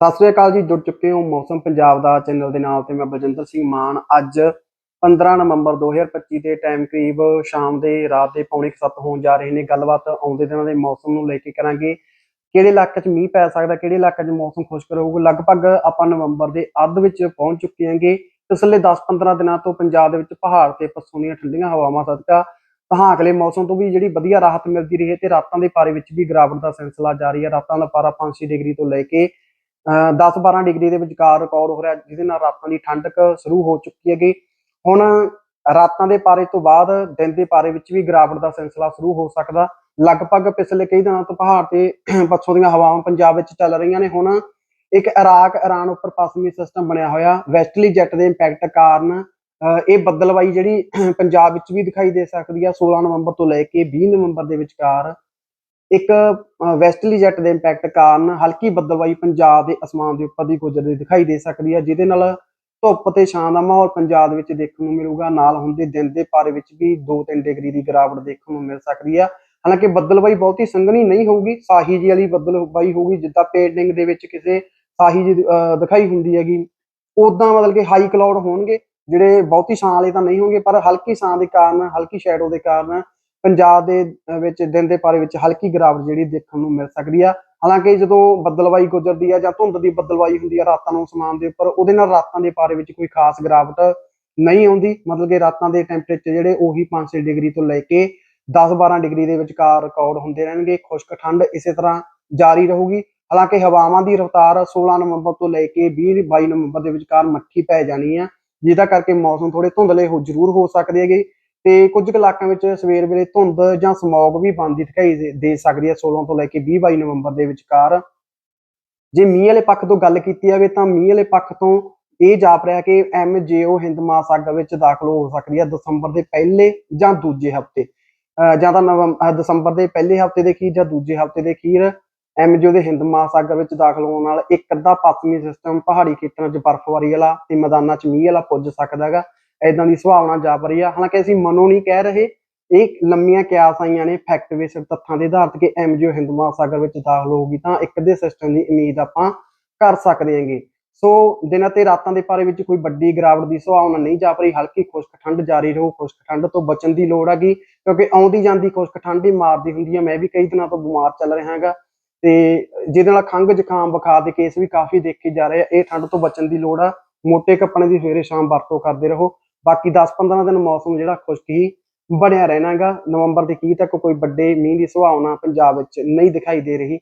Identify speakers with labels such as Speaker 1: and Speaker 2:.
Speaker 1: ਸਤਿ ਸ੍ਰੀ ਅਕਾਲ ਜੀ, ਜੁੜ ਚੁੱਕੇ ਹੋ ਮੌਸਮ ਪੰਜਾਬ ਦਾ ਚੈਨਲ ਦੇ ਨਾਲ ਤੇ ਮੈਂ ਬਲਜਿੰਦਰ ਸਿੰਘ ਮਾਨ। ਅੱਜ 15 ਨਵੰਬਰ 2025 ਦੇ ਟਾਈਮ ਕਰੀਬ ਸ਼ਾਮ ਦੇ ਰਾਤ ਦੇ ਪੌਣੇ 7 ਹੋਣ ਜਾ ਰਹੇ ਨੇ। ਗੱਲਬਾਤ ਆਉਂਦੇ ਦਿਨਾਂ ਦੇ ਮੌਸਮ ਨੂੰ ਲੈ ਕੇ ਕਰਾਂਗੇ। ਕਿਹੜੇ ਇਲਾਕੇ 'ਚ ਮੀਂਹ ਪੈ ਸਕਦਾ, ਕਿਹੜੇ ਇਲਾਕੇ 'ਚ ਮੌਸਮ ਖੁਸ਼ਕ ਰਹੂਗਾ? ਲਗਭਗ ਆਪਾਂ ਨਵੰਬਰ ਦੇ ਅੱਧ ਵਿੱਚ ਪਹੁੰਚ ਚੁੱਕੇ ਹਾਂਗੇ। ਪਿਛਲੇ 10-15 ਦਿਨਾਂ ਤੋਂ ਪੰਜਾਬ ਦੇ ਵਿੱਚ ਪਹਾੜ ਤੇ ਪੱਸੋਂ ਦੀਆਂ ਠੰਡੀਆਂ ਹਵਾਵਾਂ ਸਦਕਾ ਤਹਾਕਲੇ ਮੌਸਮ ਤੋਂ ਵੀ ਜਿਹੜੀ ਵਧੀਆ ਰਾਹਤ ਮਿਲਦੀ ਰਹੀ ਹੈ ਤੇ ਰਾਤਾਂ ਦੇ ਪਾਰੇ ਵਿੱਚ ਵੀ ਗਿਰਾਵਟ ਦਾ ਸਿਲਸਿਲਾ ਜਾਰੀ ਹੈ। ਰਾਤਾਂ ਦਾ ਪਾਰਾ 5-6 ਡਿਗਰੀ ਤੋਂ ਲੈ ਕੇ 10-12 ਡਿਗਰੀ ਦੇ ਵਿਚਕਾਰ ਰਿਕਾਰਡ ਹੋ ਰਿਹਾ, ਜਿਹਦੇ ਨਾਲ ਰਾਤਾਂ ਦੀ ਠੰਡਕ ਸ਼ੁਰੂ ਹੋ ਚੁੱਕੀ ਹੈਗੀ। ਹੁਣ ਰਾਤਾਂ ਦੇ ਪਾਰੇ ਤੋਂ ਬਾਅਦ ਦਿਨ ਦੇ ਪਾਰੇ ਵਿੱਚ ਵੀ ਗਿਰਾਵਟ ਦਾ ਸਿਲਸਿਲਾ ਸ਼ੁਰੂ ਹੋ ਸਕਦਾ। ਲਗਭਗ ਪਿਛਲੇ ਕਈ ਦਿਨਾਂ ਤੋਂ ਪਹਾੜ ਤੇ ਪੱਛੋਂ ਦੀਆਂ ਹਵਾਵਾਂ ਪੰਜਾਬ ਵਿੱਚ ਚੱਲ ਰਹੀਆਂ ਨੇ। ਹੁਣ ਇੱਕ ਇਰਾਕ, ਇਰਾਨ ਉੱਪਰ ਪੱਛਮੀ ਸਿਸਟਮ ਬਣਿਆ ਹੋਇਆ। ਵੈਸਟਲੀ ਜੈਟ ਦੇ ਇੰਪੈਕਟ ਕਾਰਨ ਇਹ ਬੱਦਲਵਾਈ ਜਿਹੜੀ ਪੰਜਾਬ ਵਿੱਚ ਵੀ ਦਿਖਾਈ ਦੇ ਸਕਦੀ ਆ। 16 ਨਵੰਬਰ ਤੋਂ ਲੈ ਕੇ 20 ਨਵੰਬਰ ਦੇ ਵਿਚਕਾਰ ਇੱਕ ਵੈਸਟਲੀ ਜੈਟ ਦੇ ਇੰਪੈਕਟ ਕਾਰਨ ਹਲਕੀ ਬੱਦਲਵਾਈ ਪੰਜਾਬ ਦੇ ਅਸਮਾਨ ਦੇ ਉੱਪਰ ਦੀ ਗੁਜ਼ਰਦੀ ਦਿਖਾਈ ਦੇ ਸਕਦੀ ਹੈ, ਜਿਹਦੇ ਨਾਲ ਧੁੱਪ ਤੇ ਛਾਂ ਦਾ ਮਾਹੌਲ ਪੰਜਾਬ ਵਿੱਚ ਦੇਖਣ ਨੂੰ ਮਿਲੂਗਾ। ਨਾਲ ਹੁੰਦੇ ਦਿਨ ਦੇ ਪਾਰੇ ਵਿੱਚ ਵੀ 2-3 ਡਿਗਰੀ ਦੀ ਗਿਰਾਵਟ ਦੇਖਣ ਨੂੰ ਮਿਲ ਸਕਦੀ ਆ ਹਾਲਾਂਕਿ ਬੱਦਲਵਾਈ ਬਹੁਤੀ ਸੰਘਣੀ ਨਹੀਂ ਹੋਊਗੀ ਸਾਹੀ ਜੀ ਵਾਲੀ ਬੱਦਲਵਾਈ ਹੋਊਗੀ, ਜਿੱਦਾਂ ਪੇਂਟਿੰਗ ਦੇ ਵਿੱਚ ਕਿਸੇ ਸਾਹੀ ਜੀ ਅਹ, ਦਿਖਾਈ ਹੁੰਦੀ ਹੈਗੀ। ਉਦਾਂ ਮਤਲਬ ਕਿ ਹਾਈ ਕਲਾਉਡ ਹੋਣਗੇ, ਜਿਹੜੇ ਬਹੁਤੀ ਛਾਂ ਵਾਲੇ ਤਾਂ ਨਹੀਂ ਹੋਣਗੇ, ਪਰ ਹਲਕੀ ਛਾਂ ਦੇ ਕਾਰਨ, ਹਲਕੀ ਸ਼ੈਡੋ ਦੇ ਕਾਰਨ ਪੰਜਾਬ ਦੇ ਵਿੱਚ ਦਿਨ ਦੇ ਪਾਰੇ ਵਿੱਚ ਹਲਕੀ ਗਿਰਾਵਟ ਜਿਹੜੀ ਦੇਖਣ ਨੂੰ ਮਿਲ ਸਕਦੀ ਆ। ਹਾਲਾਂਕਿ ਜਦੋਂ ਬੱਦਲਵਾਈ ਗੁਜ਼ਰਦੀ ਆ ਜਾਂ ਧੁੰਦ ਦੀ ਬੱਦਲਵਾਈ ਹੁੰਦੀ ਆ ਰਾਤਾਂ ਨੂੰ ਅਸਮਾਨ ਦੇ ਉੱਪਰ, ਉਹਦੇ ਨਾਲ ਰਾਤਾਂ ਦੇ ਪਾਰੇ ਵਿੱਚ ਕੋਈ ਖਾਸ ਗਿਰਾਵਟ ਨਹੀਂ ਆਉਂਦੀ। ਮਤਲਬ ਕਿ ਰਾਤਾਂ ਦੇ ਟੈਂਪਰੇਚਰ ਜਿਹੜੇ ਉਹੀ 5-6 ਡਿਗਰੀ ਤੋਂ ਲੈ ਕੇ 10-12 ਡਿਗਰੀ ਦੇ ਵਿਚਕਾਰ ਰਿਕਾਰਡ ਹੁੰਦੇ ਰਹਿਣਗੇ। ਖੁਸ਼ਕ ਠੰਡ ਇਸੇ ਤਰ੍ਹਾਂ ਜਾਰੀ ਰਹੂਗੀ। ਹਾਲਾਂਕਿ ਹਵਾਵਾਂ ਦੀ ਰਫ਼ਤਾਰ 16 ਨਵੰਬਰ ਤੋਂ ਲੈ ਕੇ 20-22 ਨਵੰਬਰ ਦੇ ਵਿਚਕਾਰ ਮੱਠੀ ਪੈ ਜਾਣੀ ਆ। ਜਿਹਦਾ ਕਰਕੇ ਮੌਸਮ ਥੋੜੇ ਧੁੰਦਲੇ ਹੋ, ਜ਼ਰੂਰ ਹੋ ਸਕਦੇ ਹੈਗੇ। ਤੇ ਕੁਝ ਕੁ ਇਲਾਕਿਆਂ ਵਿੱਚ ਸਵੇਰ ਵੇਲੇ ਧੁੰਦ ਜਾਂ ਸਮੌਗ ਵੀ ਬਣਦੀ ਦਿਖਾਈ ਦੇ- ਦੇ ਸਕਦੀ ਹੈ 16 ਤੋਂ ਲੈ ਕੇ 20-22 ਨਵੰਬਰ ਦੇ ਵਿਚਕਾਰ। ਜੇ ਮੀਂਹ ਵਾਲੇ ਪੱਖ ਤੋਂ ਗੱਲ ਕੀਤੀ ਜਾਵੇ ਤਾਂ ਮੀਂਹ ਵਾਲੇ ਪੱਖ ਤੋਂ ਇਹ ਜਾਪ ਰਿਹਾ ਕਿ ਐਮਜੀਓ ਹਿੰਦ ਮਹਾਸਾਗਰ ਵਿੱਚ ਦਾਖਲ ਹੋ ਸਕਦੀ ਹੈ ਦਸੰਬਰ ਦੇ ਪਹਿਲੇ ਜਾਂ ਦੂਜੇ ਹਫ਼ਤੇ। ਜਾਂ ਤਾਂ ਨਵੰਬਰ ਦਸੰਬਰ ਦੇ ਪਹਿਲੇ ਹਫ਼ਤੇ ਦੇ ਅਖੀਰ ਜਾਂ ਦੂਜੇ ਹਫ਼ਤੇ ਦੇ ਅਖੀਰ ਐਮਜੀਓ ਦੇ ਹਿੰਦ ਮਹਾਸਾਗਰ ਵਿੱਚ ਦਾਖਲ ਹੋਣ ਨਾਲ ਇੱਕ ਅੱਧਾ ਪੱਛਮੀ ਸਿਸਟਮ ਪਹਾੜੀ ਖੇਤਰਾਂ 'ਚ ਬਰਫ਼ਬਾਰੀ ਵਾਲਾ ਤੇ ਮੈਦਾਨਾਂ 'ਚ ਮੀਂਹ ਵਾਲਾ ਪੁੱਜ ਸਕਦਾ ਹੈਗਾ। ਐਦਾਂ ਦੀ ਸੁਭਾਵਨਾ ਜਾਪ ਰਹੀ ਆ। ਹਾਲਾਂਕਿ ਅਸੀਂ ਮਨੋਂ ਨਹੀਂ ਕਹਿ ਰਹੇ, ਇਹ ਲੰਮੀਆਂ ਕਿਆਸ ਆਈਆਂ ਨੇ ਫੈਕਟ ਬੇਸਡ ਤੱਥਾਂ ਦੇ ਆਧਾਰ ਤੇ ਕਿ ਐਮਜੀਓ ਹਿੰਦ ਮਹਾਸਾਗਰ ਵਿੱਚ ਦਾਖਲ ਹੋਊਗੀ, ਤਾਂ ਇੱਕ ਦੇ ਸਿਸਟਮ ਦੀ ਉਮੀਦ ਆਪਾਂ ਕਰ ਸਕਦੇ ਹਾਂਗੇ। ਸੋ ਦਿਨਾਂ ਤੇ ਰਾਤਾਂ ਦੇ ਪਾਰੇ ਵਿੱਚ ਕੋਈ ਵੱਡੀ ਗਿਰਾਵਟ ਦੀ ਸੰਭਾਵਨਾ ਨਹੀਂ ਜਾਪ ਰਹੀ, ਹਲਕੀ ਖੁਸ਼ਕ ਠੰਡ ਜਾਰੀ ਰਹੂ। ਖੁਸ਼ਕ ਠੰਡ ਤੋਂ ਬਚਣ ਦੀ ਲੋੜ ਹੈਗੀ, ਕਿਉਂਕਿ ਆਉਂਦੀ ਜਾਂਦੀ ਖੁਸ਼ਕ ਠੰਡ ਹੀ ਮਾਰਦੀ ਹੁੰਦੀ ਹੈ ਮੈਂ ਵੀ ਕਈ ਦਿਨਾਂ ਤੋਂ ਬਿਮਾਰ ਚੱਲ ਰਿਹਾ ਹਾਂਗਾ, ਤੇ ਜਿਹਦੇ ਨਾਲ ਖੰਘ ਜ਼ੁਕਾਮ, ਬੁਖਾਰ ਦੇ ਕੇਸ ਵੀ ਕਾਫੀ ਦੇਖੇ ਜਾ ਰਹੇ ਆ। ਇਹ ਠੰਡ ਤੋਂ ਬਚਣ ਦੀ ਲੋੜ ਆ। ਮੋਟੇ ਕੱਪੜੇ ਦੀ ਸਵੇਰੇ ਸ਼ਾਮ ਵਰਤੋਂ ਕਰਦੇ ਰਹੋ। ਬਾਕੀ 10-15 ਦਿਨ ਮੌਸਮ ਜਿਹੜਾ ਖੁਸ਼ਕ ਹੀ ਬਣਿਆ ਰਹਿਣਾਗਾ। ਨਵੰਬਰ ਦੇ ਕੀ ਤੱਕ ਕੋਈ ਵੱਡੇ ਮੀਂਹ ਦੀ ਸੰਭਾਵਨਾ ਪੰਜਾਬ ਵਿੱਚ ਨਹੀਂ ਦਿਖਾਈ ਦੇ ਰਹੀ।